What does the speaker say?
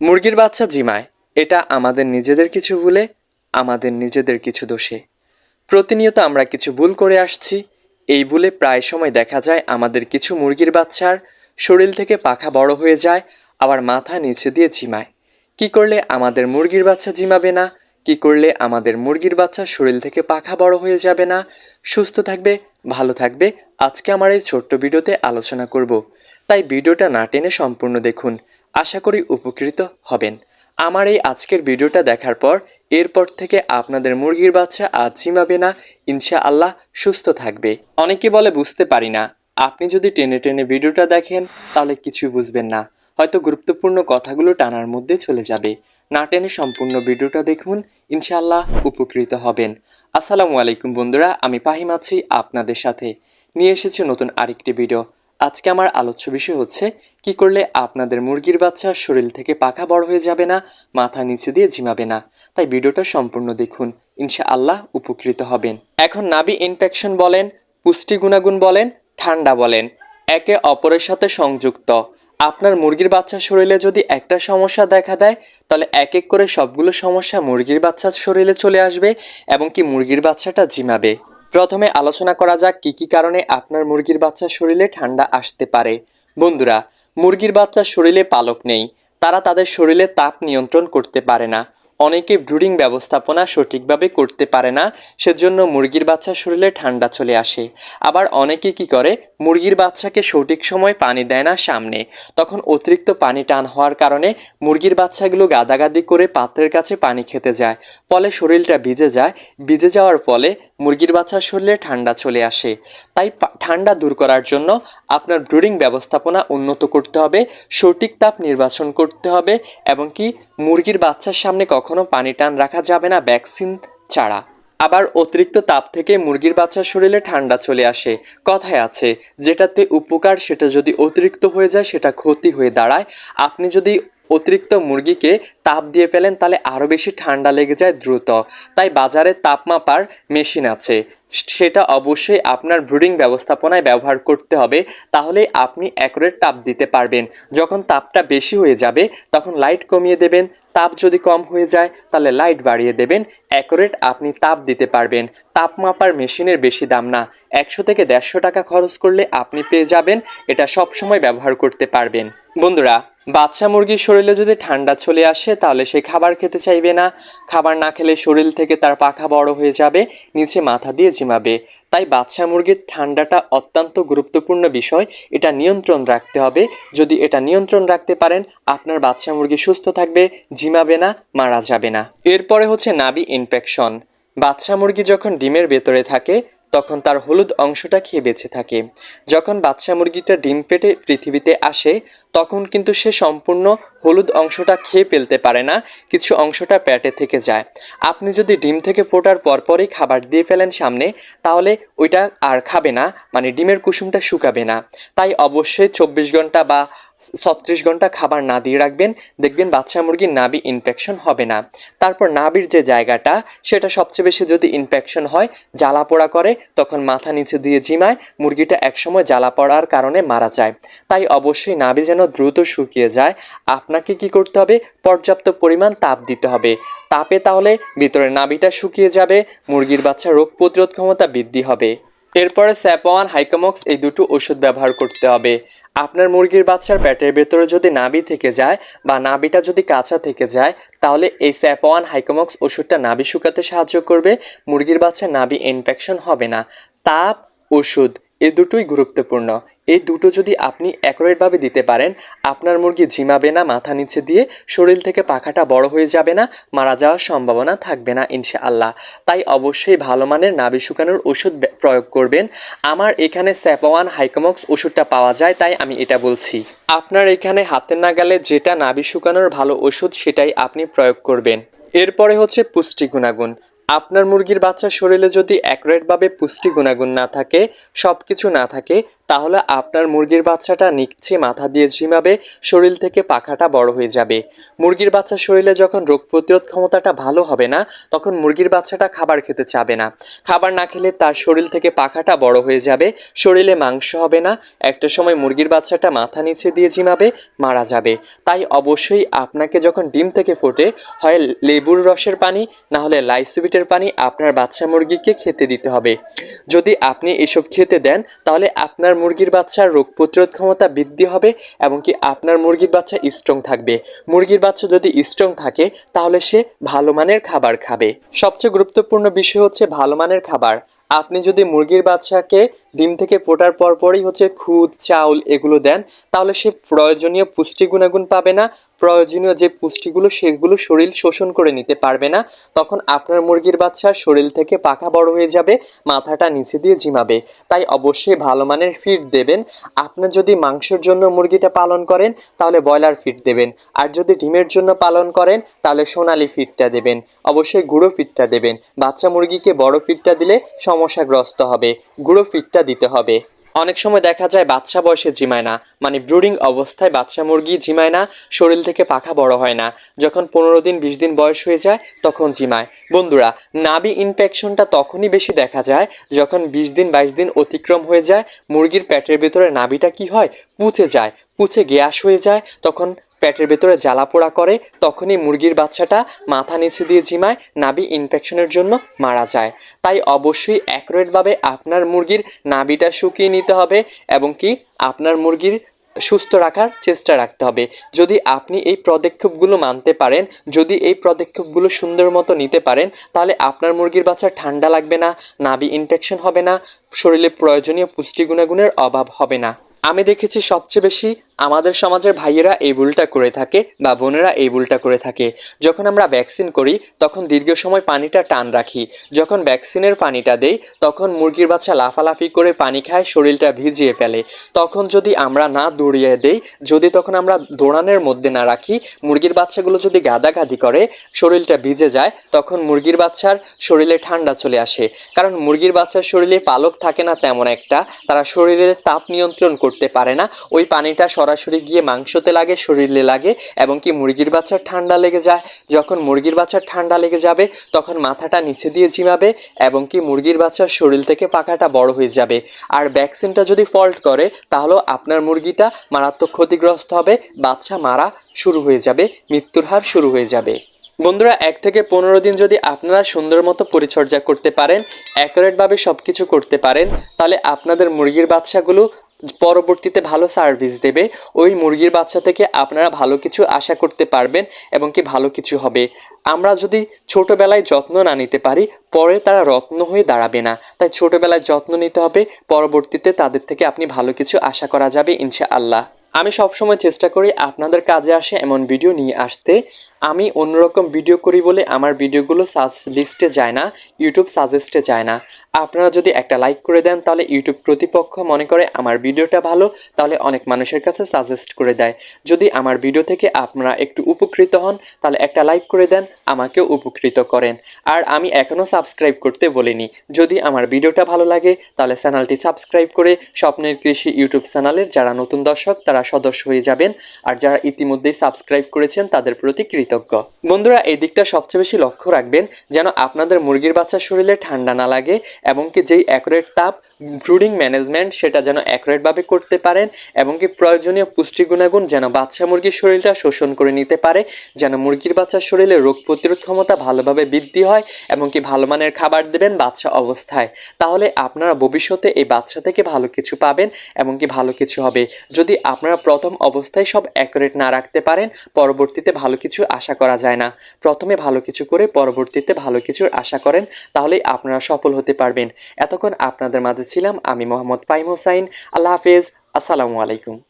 মুরগির বাচ্চা জিমায়, এটা আমাদের নিজেদের কিছু ভুলে, আমাদের নিজেদের কিছু দোষে। প্রতিনিয়ত আমরা কিছু ভুল করে আসছি, এই ভুলে প্রায় সময় দেখা যায় আমাদের কিছু মুরগির বাচ্চার শরীর থেকে পাখা বড় হয়ে যায়, আবার মাথা নিচে দিয়ে জিমায়। কি করলে আমাদের মুরগির বাচ্চা জিমাবে না? কি করলে আমাদের মুরগির বাচ্চা শরীর থেকে পাখা বড় হয়ে যাবে না? সুস্থ থাকবে, ভালো থাকবে, আজকে আমার এই ছোট্ট ভিডিওতে আলোচনা করব। তাই ভিডিওটা না টেনে সম্পূর্ণ দেখুন। আশা করি উপকৃত হবেন। আমার এই আজকের ভিডিওটা দেখার পর এরপর থেকে আপনাদের মুরগির বাচ্চা আর জিমাবে না ইনশা আল্লাহ সুস্থ থাকবে। অনেকে বলে বুঝতে পারি না। আপনি যদি টেনে টেনে ভিডিওটা দেখেন, তাহলে কিছু বুঝবেন না। হয়তো গুরুত্বপূর্ণ কথাগুলো টানার মধ্যে চলে যাবে। না টেনে সম্পূর্ণ ভিডিওটা দেখুন, ইনশাআল্লাহ উপকৃত হবেন। আসসালামু আলাইকুম বন্ধুরা, আমি পাহিম আছি আপনাদের সাথে। নিয়ে এসেছি নতুন আরেকটি ভিডিও। আজকে আমার আলোচ্য বিষয় হচ্ছে, কি করলে আপনাদের মুরগির বাচ্চা শরীর থেকে পাখা বড় হয়ে যাবে না, মাথা নিচে দিয়ে ঝিমাবে না? তাই ভিডিওটা সম্পূর্ণ দেখুন ইনশা আল্লাহ উপকৃত হবেন। এখন নাবি ইনফেকশন বলেন, পুষ্টি গুণাগুণ বলেন, ঠান্ডা বলেন। একে অপরের সাথে সংযুক্ত। আপনার মুরগির বাচ্চার শরীরে যদি একটা সমস্যা দেখা দেয়, তাহলে এক এক করে সবগুলো সমস্যা মুরগির বাচ্চার শরীরে চলে আসবে এবং কি মুরগির বাচ্চাটা জিমাবে প্রথমে আলোচনা করা যাক কী কী কারণে আপনার মুরগির বাচ্চার শরীরে ঠান্ডা আসতে পারে। বন্ধুরা, মুরগির বাচ্চার শরীরে পালক নেই। তারা তাদের শরীরে তাপ নিয়ন্ত্রণ করতে পারে না। অনেকে ব্রুডিং ব্যবস্থাপনা সঠিকভাবে করতে পারে না, সেজন্য মুরগির বাচ্চার শরীরে ঠান্ডা চলে আসে। আবার অনেকে কি করে, মুরগির বাচ্চাকে সঠিক সময় পানি দেয় না সামনে। তখন অতিরিক্ত পানি টান হওয়ার কারণে মুরগির বাচ্চাগুলো গাদাগাদি করে পাত্রের কাছে পানি খেতে যায়। ফলে শরীরটা ভিজে যায়। ভিজে যাওয়ার ফলে মুরগির বাচ্চার শরীরে ঠান্ডা চলে আসে। তাই ঠান্ডা দূর করার জন্য আপনার ব্রুডিং ব্যবস্থাপনা উন্নত করতে হবে, সঠিক তাপ নির্বাচন করতে হবে, এবং কি মুরগির বাচ্চার সামনে কখনো পানি টান রাখা যাবে না ভ্যাকসিন ছাড়া। আবার অতিরিক্ত তাপ থেকে মুরগির বাচ্চার শরীরে ঠান্ডা চলে আসে। কথায় আছে, যেটাতে উপকার সেটা যদি অতিরিক্ত হয়ে যায়, সেটা ক্ষতি হয়ে দাঁড়ায়। আপনি যদি অতিরিক্ত মুরগিকে তাপ দিয়ে ফেলেন, তাহলে আরও বেশি ঠান্ডা লেগে যায় দ্রুত। তাই বাজারে তাপমাপার মেশিন আছে। সেটা অবশ্যই আপনার ব্রুডিং ব্যবস্থাপনায় ব্যবহার করতে হবে তাহলে আপনি অ্যাকুরেট তাপ দিতে পারবেন। যখন তাপটা বেশি হয়ে যাবে, তখন লাইট কমিয়ে দেবেন। তাপ যদি কম হয়ে যায়, তাহলে লাইট বাড়িয়ে দেবেন। অ্যাকুরেট আপনি তাপ দিতে পারবেন। তাপমাপার মেশিনের বেশি দাম না। একশো থেকে দেড়শো টাকা খরচ করলে আপনি পেয়ে যাবেন। এটা সব সময় ব্যবহার করতে পারবেন। বন্ধুরা বাচ্চা মুরগির শরীরে যদি ঠান্ডা চলে আসে, তাহলে সে খাবার খেতে চাইবে না। খাবার না খেলে শরীর থেকে তার পাখা বড় হয়ে যাবে, নিচে মাথা দিয়ে জিমাবে। তাই বাচ্চা মুরগির ঠান্ডাটা অত্যন্ত গুরুত্বপূর্ণ বিষয়। এটা নিয়ন্ত্রণ রাখতে হবে। যদি এটা নিয়ন্ত্রণ রাখতে পারেন, আপনার বাচ্চা মুরগি সুস্থ থাকবে, জিমাবে না, মারা যাবে না। এরপরে হচ্ছে নাবি ইনফেকশন। বাচ্চা মুরগি যখন ডিমের ভেতরে থাকে তখন তার হলুদ অংশটা খেয়ে বেঁচে থাকে। যখন বাচ্চা মুরগিটা ডিম পেটে পৃথিবীতে আসে, তখন কিন্তু সে সম্পূর্ণ হলুদ অংশটা খেয়ে ফেলতে পারে না, কিছু অংশটা প্যাটে থেকে যায়। আপনি যদি ডিম থেকে ফোটার পরপরই খাবার দিয়ে ফেলেন সামনে, তাহলে ওইটা আর খাবে না মানে ডিমের কুসুমটা শুকাবে না। তাই অবশ্যই চব্বিশ ঘণ্টা বা ছত্রিশ ঘণ্টা খাবার না দিয়ে রাখবেন, দেখবেন বাচ্চা মুরগির নাবি ইনফেকশন হবে না। তারপর নাবির যে জায়গাটা, সেটা সবচেয়ে বেশি যদি ইনফেকশন হয়, জ্বালা পোড়া করে, তখন মাথা নিচে দিয়ে জিমায় মুরগিটা একসময় জ্বালা পড়ার কারণে মারা যায়। তাই অবশ্যই নাবি যেন দ্রুত শুকিয়ে যায়, আপনাকে কি করতে হবে? পর্যাপ্ত পরিমাণ তাপ দিতে হবে। তাপে তাহলে ভিতরে নাবিটা শুকিয়ে যাবে, মুরগির বাচ্চা রোগ প্রতিরোধ ক্ষমতা বৃদ্ধি হবে। এরপরে স্যাপওয়ান, হাইকামক্স এই দুটো ওষুধ ব্যবহার করতে হবে। আপনার মুরগির বাচ্চার পেটের ভেতরে যদি নাবি থেকে যায় বা নাবিটা যদি কাঁচা থেকে যায়, তাহলে এই স্যাপওয়ান, হাইকামক্স ওষুধটা নাবি শুকাতে সাহায্য করবে। মুরগির বাচ্চার নাবি ইনফেকশন হবে না। তাপ, ওষুধ এই দুটোই গুরুত্বপূর্ণ। এই দুটো যদি আপনি অ্যাকুরেটভাবে দিতে পারেন, আপনার মুরগি ঝিমাবে না, মাথা নিচে দিয়ে শরীর থেকে পাখাটা বড় হয়ে যাবে না, মারা যাওয়ার সম্ভাবনা থাকবে না ইনশাআল্লাহ। তাই অবশ্যই ভালো মানের নাবি শুকানোর ওষুধ প্রয়োগ করবেন। আমার এখানে স্যাপওয়ান হাইকমক্স ওষুধটা পাওয়া যায়, তাই আমি এটা বলছি। আপনার এখানে হাতের নাগালে যেটা নাবি শুকানোর ভালো ওষুধ, সেটাই আপনি প্রয়োগ করবেন। এরপরে হচ্ছে পুষ্টি গুণাগুণ আপনার মুরগির বাচ্চার শরীরে যদি অ্যাকুরেটভাবে পুষ্টি গুণাগুণ না থাকে সব কিছু না থাকে তাহলে আপনার মুরগির বাচ্চাটা নিচে মাথা দিয়ে ঝিমাবে, শরীর থেকে পাখাটা বড় হয়ে যাবে। মুরগির বাচ্চার শরীরে যখন রোগ প্রতিরোধ ক্ষমতাটা ভালো হবে না, তখন মুরগির বাচ্চাটা খাবার খেতে চাবে না। খাবার না খেলে তার শরীর থেকে পাখাটা বড় হয়ে যাবে, শরীরে মাংস হবে না, একটা সময় মুরগির বাচ্চাটা মাথা নিচে দিয়ে ঝিমাবে, মারা যাবে। তাই অবশ্যই আপনাকে যখন ডিম থেকে ফোটে, হয় লেবুর রসের পানি, না হলে লাইসুবিটের পানি আপনার বাচ্চা মুরগিকে খেতে দিতে হবে। যদি আপনি এসব খেতে দেন, তাহলে আপনার মুরগির বাচ্চার রোগ প্রতিরোধ ক্ষমতা বৃদ্ধি হবে এবং কি আপনার মুরগির বাচ্চা স্ট্রং থাকবে। মুরগির বাচ্চা যদি স্ট্রং থাকে, তাহলে সে ভালো মানের খাবার খাবে। সবচেয়ে গুরুত্বপূর্ণ বিষয় হচ্ছে ভালো মানের খাবার। আপনি যদি মুরগির বাচ্চাকে ডিম থেকে ফোটার পর পরই হচ্ছে খুদ, চাউল এগুলো দেন, তাহলে সে প্রয়োজনীয় পুষ্টি গুণাগুণ পাবে না। প্রয়োজনীয় যে পুষ্টিগুলো, সেগুলো শরীর শোষণ করে নিতে পারবে না। তখন আপনার মুরগির বাচ্চার শরীর থেকে পাখা বড় হয়ে যাবে, মাথাটা নিচে দিয়ে ঝিমাবে। তাই অবশ্যই ভালো মানের ফিড দেবেন। আপনি যদি মাংসের জন্য মুরগিটা পালন করেন, তাহলে ব্রয়লার ফিড দেবেন। আর যদি ডিমের জন্য পালন করেন, তাহলে সোনালি ফিডটা দেবেন। অবশ্যই গুঁড়ো ফিডটা দেবেন। বাচ্চা মুরগিকে বড় ফিডটা দিলে সমস্যাগ্রস্ত হবে। গুঁড়ো ফিডটা দিতে হবে। অনেক সময় দেখা যায় বাচ্চা বয়সে জিমায় না। মানে ব্রুডিং অবস্থায় বাচ্চা মুরগি জিমায় না, শরীর থেকে পাখা বড় হয় না। যখন পনেরো দিন, বিশ দিন বয়স হয়ে যায়, তখন জিমায়। বন্ধুরা নাবি ইনফেকশনটা তখনই বেশি দেখা যায় যখন বিশ দিন, বাইশ দিন অতিক্রম হয়ে যায়, মুরগির পেটের ভিতরে নাবিটা কি হয়? পুঁছে যায়। পুঁছে গ্যাস হয়ে যায়, তখন পেটের ভেতরে জ্বালা পোড়া করে, তখনই মুরগির বাচ্চাটা মাথা নিচে দিয়ে ঝিমায়, নাভি ইনফেকশনের জন্য মারা যায়। তাই অবশ্যই অ্যাকুরেটভাবে আপনার মুরগির নাভিটা শুকিয়ে নিতে হবে এবং কি আপনার মুরগির সুস্থ রাখার চেষ্টা রাখতে হবে। যদি আপনি এই পদক্ষেপগুলো মানতে পারেন, যদি এই পদক্ষেপগুলো সুন্দর মতো নিতে পারেন, তাহলে আপনার মুরগির বাচ্চা ঠান্ডা লাগবে না, নাভি ইনফেকশন হবে না, শরীরে প্রয়োজনীয় পুষ্টি গুণাগুণের অভাব হবে না। আমি দেখেছি সবচেয়ে বেশি আমাদের সমাজের ভাইয়েরা এই ভুলটা করে থাকে বা বোনেরা এই ভুলটা করে থাকে। যখন আমরা ভ্যাকসিন করি, তখন দীর্ঘ সময় পানিটা টান রাখি। যখন ভ্যাকসিনের পানিটা দেই, তখন মুরগির বাচ্চা লাফালাফি করে পানি খায়, শরীরটা ভিজিয়ে ফেলে। তখন যদি আমরা না দৌড়িয়ে দেই, যদি তখন আমরা দৌড়ানোর মধ্যে না রাখি, মুরগির বাচ্চাগুলো যদি গাদাগাদি করে, শরীরটা ভিজে যায়, তখন মুরগির বাচ্চার শরীরে ঠান্ডা চলে আসে। কারণ মুরগির বাচ্চার শরীরে পালক থাকে না তেমন একটা, তারা শরীরের তাপ নিয়ন্ত্রণ করতে পারে না। ওই পানিটা সরাসরি গিয়ে মাংসতে লাগে, শরীরে লাগে এবং কি মুরগির বাচ্চার ঠান্ডা লেগে যায়। যখন মুরগির বাচ্চার ঠান্ডা লেগে যাবে, তখন মাথাটা নিচে দিয়ে ঝিমাবে এবং কি মুরগির বাচ্চার শরীর থেকে পাখাটা বড় হয়ে যাবে। আর ভ্যাকসিনটা যদি ফল্ট করে, তাহলে আপনার মুরগিটা মারাত্মক ক্ষতিগ্রস্ত হবে, বাচ্চা মারা শুরু হয়ে যাবে, মৃত্যুর হার শুরু হয়ে যাবে। বন্ধুরা, এক থেকে পনেরো দিন যদি আপনারা সুন্দর মতো পরিচর্যা করতে পারেন, অ্যাকুরেটভাবে সব কিছু করতে পারেন, তাহলে আপনাদের মুরগির বাচ্চাগুলো পরবর্তীতে ভালো সার্ভিস দেবে। ওই মুরগির বাচ্চা থেকে আপনারা ভালো কিছু আশা করতে পারবেন এবং কি ভালো কিছু হবে। আমরা যদি ছোটোবেলায় যত্ন না নিতে পারি, পরে তারা রত্ন হয়ে দাঁড়াবে না। তাই ছোটোবেলায় যত্ন নিতে হবে, পরবর্তীতে তাদের থেকে আপনি ভালো কিছু আশা করা যাবে ইনশাআল্লাহ। আমি সবসময় চেষ্টা করি আপনাদের কাজে আসে এমন ভিডিও নিয়ে আসতে। আমি অন্যরকম ভিডিও করি বলে আমার ভিডিওগুলো সাজ লিস্টে যায় না ইউটিউব সাজেস্টে যায় না। আপনারা যদি একটা লাইক করে দেন, তাহলে ইউটিউব কর্তৃপক্ষ মনে করে আমার ভিডিওটা ভালো, তাহলে অনেক মানুষের কাছে সাজেস্ট করে দেয়। যদি আমার ভিডিও থেকে আপনারা একটু উপকৃত হন, তাহলে একটা লাইক করে দেন, আমাকেও উপকৃত করেন। আর আমি এখনও সাবস্ক্রাইব করতে বলিনি। যদি আমার ভিডিওটা ভালো লাগে, তাহলে চ্যানেলটি সাবস্ক্রাইব করে স্বপ্নের কৃষি ইউটিউব চ্যানেলের যারা নতুন দর্শক, তারা সদস্য হয়ে যাবেন। আর যারা ইতিমধ্যেই সাবস্ক্রাইব করেছেন, তাদের প্রতি কৃতজ্ঞ বন্ধুরা, এই দিকটা সবচেয়ে বেশি লক্ষ্য রাখবেন যেন আপনাদের মুরগির বাচ্চার শরীরে ঠান্ডা না লাগে এবং কি যেই অ্যাকুরেট তাপ ব্রুডিং ম্যানেজমেন্ট সেটা যেন অ্যাকুরেটভাবে করতে পারেন এবং কি প্রয়োজনীয় পুষ্টি গুণাগুণ যেন বাচ্চা মুরগির শরীরটা শোষণ করে নিতে পারে, যেন মুরগির বাচ্চার শরীরে রোগ প্রতিরোধ ক্ষমতা ভালোভাবে বৃদ্ধি হয় এবং কি ভালো মানের খাবার দেবেন বাচ্চা অবস্থায়। তাহলে আপনারা ভবিষ্যতে এই বাচ্চা থেকে ভালো কিছু পাবেন এবং কি ভালো কিছু হবে। যদি আপনারা প্রথম অবস্থায় সব অ্যাকুরেট না রাখতে পারেন, পরবর্তীতে ভালো কিছু আশা করা যায় না। প্রথমে ভালো কিছু করে পরবর্তীতে ভালো কিছুর আশা করেন তাহলে আপনারা সফল হতে পারবেন। এতক্ষণ আপনাদের মাঝে ছিলাম আমি মোহাম্মদ পাইম হোসাইন। আল্লাহ হাফেজ। আসসালামু আলাইকুম।